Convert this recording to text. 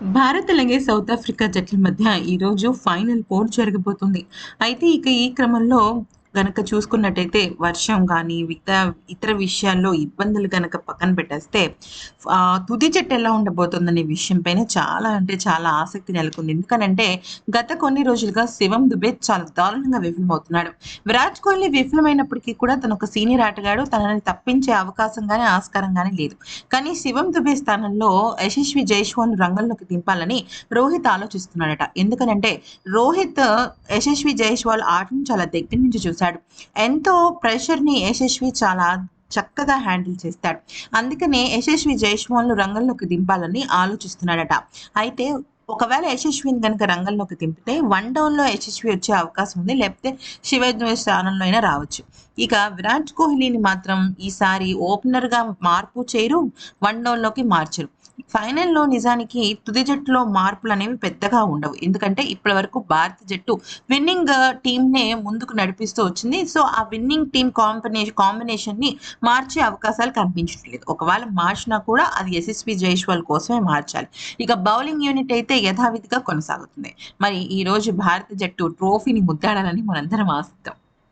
భారత్ అలాగే south Africa జట్ల మధ్య ఈరోజు ఫైనల్ పోర్ జరగబోతుంది. అయితే ఇక ఈ క్రమంలో గనక చూసుకున్నట్టయితే వర్షం కానీ ఇతర ఇతర విషయాల్లో ఇబ్బందులు గనక పక్కన పెట్టేస్తే తుది జట్టు ఎలా ఉండబోతుందనే విషయం పైన చాలా అంటే చాలా ఆసక్తి నెలకొంది. ఎందుకనంటే గత కొన్ని రోజులుగా శివం దుబే చాలా దారుణంగా విఫలమవుతున్నాడు. విరాట్ కోహ్లీ విఫలమైనప్పటికీ కూడా తన ఒక సీనియర్ ఆటగాడు. తనని తప్పించే అవకాశం కానీ ఆస్కారం కానీ లేదు. కానీ శివం దుబే స్థానంలో యశస్వి జైష్వాన్ రంగంలోకి దింపాలని రోహిత్ ఆలోచిస్తున్నాడట. ఎందుకనంటే రోహిత్ యశస్వి జైష్వాల్ ఆటను చాలా దగ్గర నుంచి చూశాడు. ఎంతో ప్రెషర్ని యశస్వి చాలా చక్కగా హ్యాండిల్ చేస్తాడు. అందుకనే యశస్వి జైస్వాల్ను రంగంలోకి దింపాలని ఆలోచిస్తున్నాడట. అయితే ఒకవేళ యశస్విని కనుక రంగంలోకి దింపితే వన్ డౌన్లో యశస్వి వచ్చే అవకాశం ఉంది. లేకపోతే శివజ్ఞ స్థానంలో అయినా రావచ్చు. ఇక విరాట్ కోహ్లీని మాత్రం ఈసారి ఓపెనర్గా మార్పు చేయరు వన్ డౌన్లోకి మార్చరు. ఫైనల్లో నిజానికి తుది జట్టులో మార్పులు అనేవి పెద్దగా ఉండవు. ఎందుకంటే ఇప్పటి వరకు భారత జట్టు విన్నింగ్ టీంనే ముందుకు నడిపిస్తూ వచ్చింది. సో ఆ విన్నింగ్ టీం కాంబినేషన్ కాంబినేషన్ని మార్చే అవకాశాలు కనిపించట్లేదు. ఒకవేళ మార్చినా కూడా అది ఎస్ఎస్పి జైస్వాల్ కోసమే మార్చాలి. ఇక బౌలింగ్ యూనిట్ అయితే యథావిధిగా కొనసాగుతుంది. మరి ఈ రోజు భారత జట్టు ట్రోఫీని ముద్దాడాలని మనందరం ఆశిద్దాం.